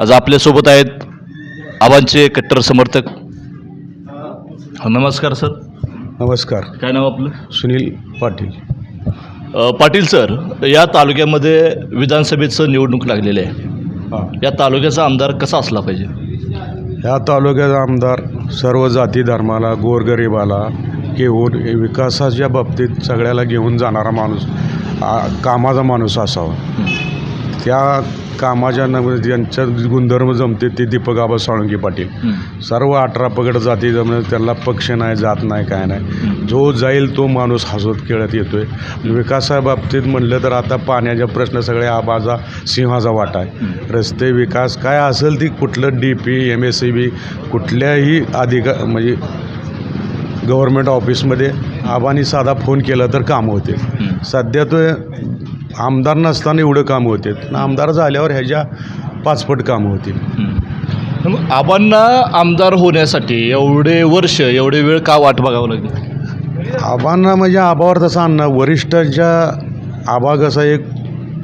आज आपल्यासोबत आहेत आबांचे कट्टर समर्थक. हा, नमस्कार सर. नमस्कार. काय नाव आपलं? सुनील पाटील. अ, पाटील सर या तालुक्यामध्ये विधानसभेचं निवडणूक लागलेली आहे. हां. या तालुक्याचा आमदार कसा असला पाहिजे? ह्या तालुक्याचा आमदार सर्व जाती धर्माला गोरगरिबाला घेऊन विकासाच्या बाबतीत सगळ्याला घेऊन जाणारा माणूस आ, कामाचा माणूस असावा. त्या कामाच्या न ज्यांच्या गुणधर्म जमते ते दीपक आबा साळुंगी पाटील. सर्व अठरा पगड जाती जमणे त्याला पक्ष नाही जात नाही काय नाही. जो जाईल तो माणूस हसत खेळत येतोय. विकासाबाबतीत म्हणलं तर आता पाण्याचा प्रश्न सगळे आबाचा सिंहाचा वाटा आहे. रस्ते विकास काय असेल ती कुठलं D P M S C B कुठल्याही अधिका म्हणजे गव्हर्मेंट ऑफिसमध्ये आबानी साधा फोन केला तर काम होते. सध्या तो आमदार नसताना एवढं काम होते. आमदार झाल्यावर ह्याच्या पाचपट कामं होतील मग आबांना आमदार होण्यासाठी एवढे वर्ष एवढे वेळ का वाट बघावं लागेल? आबांना म्हणजे आबावर तसं आणणं वरिष्ठांच्या आबा कसा एक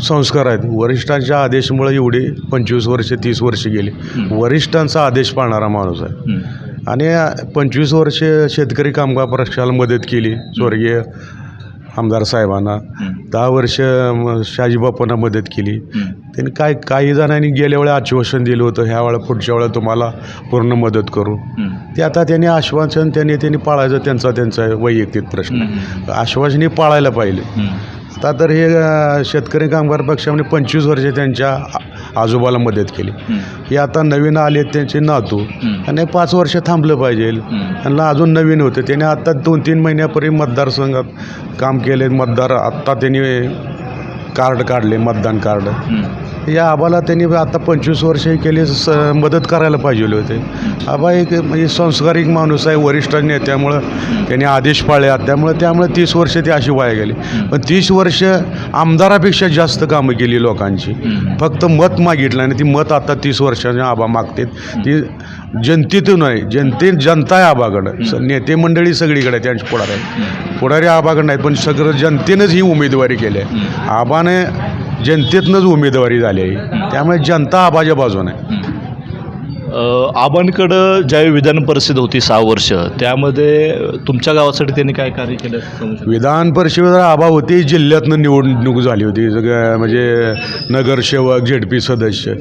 संस्कार आहेत. वरिष्ठांच्या आदेशमुळे एवढे पंचवीस वर्ष तीस वर्ष गेली. वरिष्ठांचा आदेश पाळणारा माणूस आहे. आणि पंचवीस वर्ष शेतकरी कामगार पक्षाला मदत केली. स्वर्गीय आमदार साहेबांना. दहा वर्ष म, शहाजीबापांना मदत केली. त्यांनी काय काही जणांनी गेल्या वेळी आश्वासन दिलं होतं ह्या वेळा पुढच्या वेळा तुम्हाला पूर्ण मदत करू. ते आता त्यांनी आश्वासन त्यांनी त्यांनी पाळायचं त्यांचा त्यांचा वैयक्तिक प्रश्न. आहे. आश्वासनी पाळायला पाहिजे. आता तर हे शेतकरी कामगार पक्षाने पंचवीस वर्षे त्यांच्या आजोबाला मदत केली. हे आता नवीन आले त्यांचे नातू. आणि पाच वर्ष थांबलं पाहिजे. त्यांना अजून नवीन होते. त्याने आत्ता दोन तीन महिन्यापूर्वी मतदारसंघात काम केले. मतदार आत्ता त्यांनी कार्ड काढले मतदान कार्ड या आबाला त्यांनी आता पंचवीस वर्ष केली स मदत करायला पाहिजे होते. आबा एक म्हणजे संस्कारिक माणूस आहे वरिष्ठ नेत्यामुळं त्यांनी आदेश पाळले त्यामुळं त्यामुळे तीस वर्ष ती अशी वाया गेली. पण तीस वर्ष आमदारापेक्षा जास्त कामं केली लोकांची. फक्त मत मागितलं आणि ती मत आता तीस वर्षाच्या आबा मागतात. ती जनतेतून आहे. जनते जनता आहे आबाकडं. स- नेते मंडळी सगळीकडे त्यांची पुढारी पुढारी आबाकडं नाहीत पण सगळं जनतेनंच ही उमेदवारी केली आहे. आबाने जनतेतनंच उमेदवारी झाली आहे त्यामुळे जनता आबाच्या बाजूने आहे. आबांकडं ज्यावेळी विधान परिषद होती सहा वर्ष त्यामध्ये तुमच्या गावासाठी त्यांनी काय कार्य केलं असं सांगू शकता? विधान परिषदेवर आबा होती जिल्ह्यातनं निवडणूक झाली होती सगळं म्हणजे नगरसेवक झेडपी सदस्य.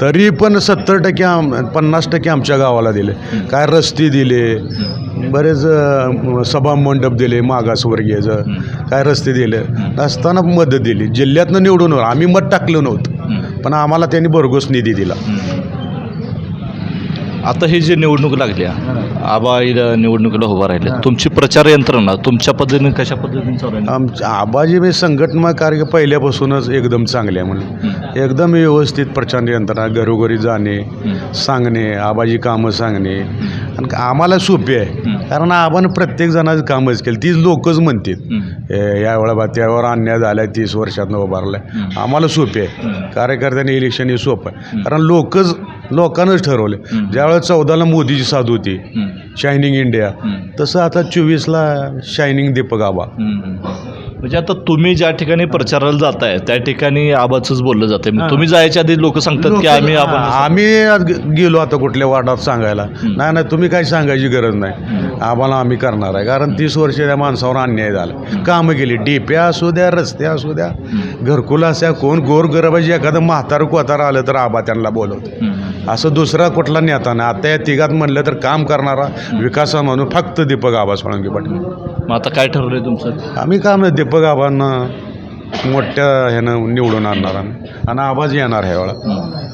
तरी पण सत्तर टक्के आम पन्नास टक्के आमच्या गावाला दिले. काय रस्ते दिले बरेच अ, सभा मंडप दिले मागासवर्गीयचं काय रस्ते दिले? असताना मदत दिली. जिल्ह्यातनं निवडून आम्ही मत टाकलं नव्हतं. पण आम्हाला त्यांनी भरघोस निधी दिला. आता ही जी निवडणूक लागल्या आबा इथं निवडणुकीला उभा राहिले. तुमची प्रचार यंत्रणा तुमच्या पद्धतीने कशा पद्धतीने चालू आहे आमच्या आबाजी मी संघटना कार्य पहिल्यापासूनच एकदम चांगले आहे म्हणून. एकदम व्यवस्थित प्रचंड यंत्रणा घरोघरी जाणे सांगणे आबाजी कामं सांगणे आणि आम्हाला सोपे आहे. कारण आबानं प्रत्येक जणाचं कामच केलं. तीच लोकच म्हणतात ए, या वेळा बा त्यावर अन्याय झाला तीस वर्षातनं उभारलाय. आम्हाला सोपे आहे. कार्यकर्त्यांनी इलेक्शन हे सोपं आहे. कारण लोकच लोकांनाच ठरवले ज्यावेळेस चौदाला मोदीची साथ होती शायनिंग इंडिया तसं आता चोवीसला शायनिंग दीपक आबा. म्हणजे आता तुम्ही ज्या ठिकाणी प्रचाराला जाताय त्या ठिकाणी आबाचंच बोललं जातंय. मग तुम्ही जायच्या आधी लोक सांगतात की आम्ही आम्ही आज गे- गेलो आता कुठल्या वार्डात सांगायला. नाही नाही तुम्ही काही सांगायची गरज नाही. आम्हाला आम्ही करणार आहे. कारण तीस वर्ष त्या माणसावर अन्याय झाला. कामं केली. डेप्या असू द्या रस्ते असू द्या. घरकुल असल्या कोण गोर गरबाजी एखादं म्हातारं कोतार आलं तर आबा त्यांना बोलवतो. असं दुसरा कुठला नेता नाही. आता या तिघात म्हणलं तर काम करणारा विकासा म्हणून फक्त दीपक आबा सोळंकी पाटील. मग आता काय ठरलंय तुमचं? आम्ही काम नाही दीपक आबांना मोठ्या ह्यानं निवडून आणणार आम्ही. आणि आवाज येणार ह्या वेळा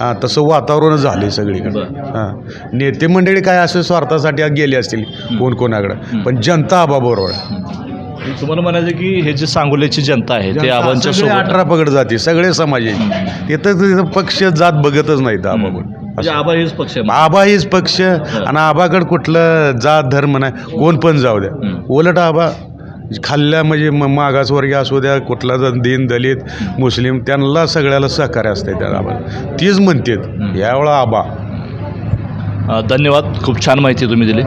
हां तसं वातावरणच झाले सगळीकडे. हां. नेते मंडळी काय असं स्वार्थासाठी गेले असतील कोण कोणाकडे? पण जनता आबा बरोबर. आहे. तुम्हाला म्हणायचं की हे जे सांगोल्याची जनता आहे ते आबांच्या सगळे सोबत अठरा पगड जाते सगळे समाज आहे. तिथं पक्ष जात बघतच नाहीत आबाकडे म्हणजे आबा हेच पक्ष आबा हेच पक्ष. आणि आबाकडे कुठलं जात धर्म नाही कोण पण जाऊ द्या. उलट आबा खाल्ल्या म्हणजे म- मागासवर्गीय असू द्या कुठला जण दीन दलित मुस्लिम त्यांना सगळ्याला सहकार्य असते त्या आबा तीच म्हणतात यावेळा आबा. धन्यवाद खूप छान माहिती तुम्ही दिली.